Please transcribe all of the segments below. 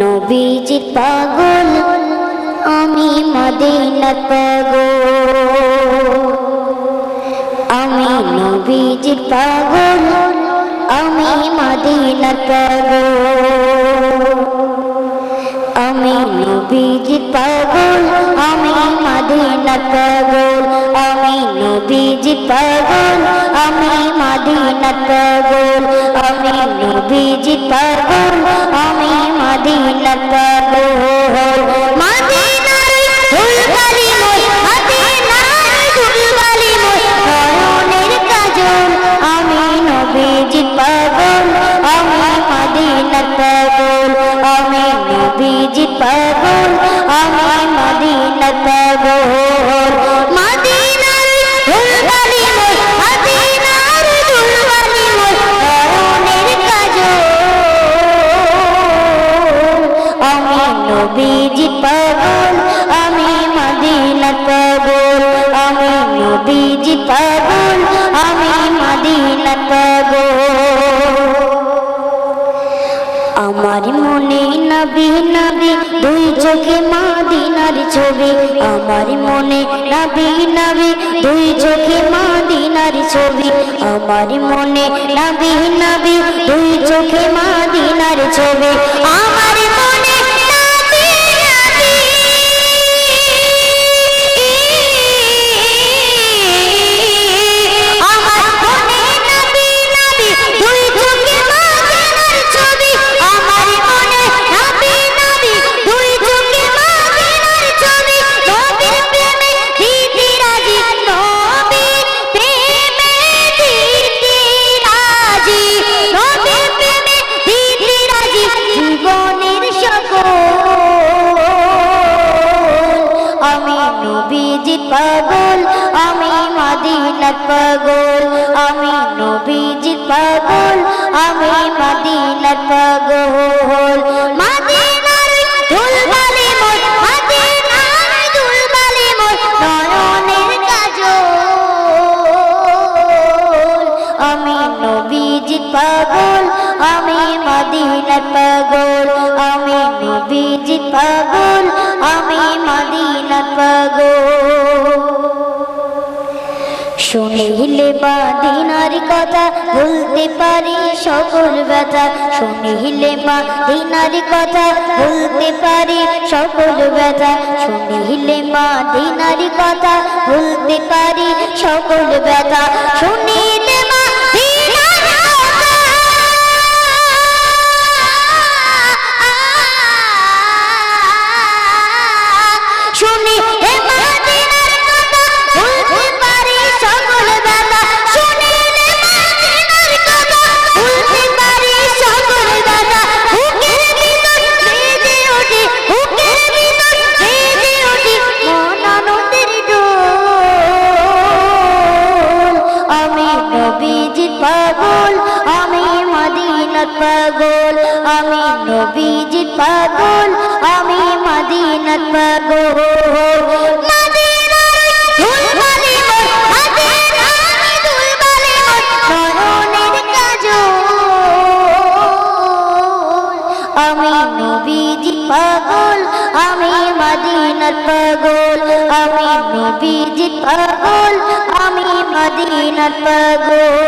নবীজির পাগল আমি মদিনার পাগল। আমি নবীজির পাগল আমি মদিনার পাগল। আমি নবীজির পাগল মদিনার পাগল, আমি নবীজি পাগল, আমি মদিনার পাগল, আমি নবীজি পাগল, আমি মদিনার পাগল। মদিনার আমি নবীজির পাগল, আমি মদিনার পাগল। আমার মনে নবী নবী, দুই চোখে মাদিনার ছবি। আমার মনে নবী নবী, দুই চোখে মাদিনার ছবি। আমার মনে নবী নবী, দুই চোখে মাদিনার ছবি। নবীজি পাগল, আমি মদিনার পাগল, আমি নবীজি পাগল, আমি মদিনার পাগল আমি পাগল, আমি মদিনার পাগল, আমি পাগল। শুনিলে বাদিনার কথা, বলতে পারি সকল ব্যথা। শুনিলে বাদিনার কথা, বলতে পারি সকল ব্যথা। শুনিলে বাদিনার কথা, বলতে পারি সকল ব্যথা। শুনিলে পাগল, আমি মদিনার পাগল, আমি নবীজির পাগল, আমি মদিনার পাগল। আমি নবীজি পাগল, আমি মদিনার পাগল, আমি নবীজি পাগল, আমি মদিনার পাগল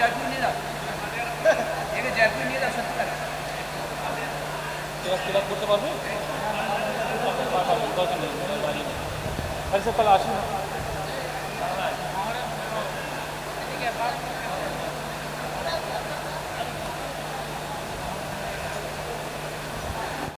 জয়পুর নিয়ে যাও। একে জয়পুর নিয়ে যাও সত্যি কথা। আপ করতে পারবে? নেই আরে স্যার তাহলে আসুন।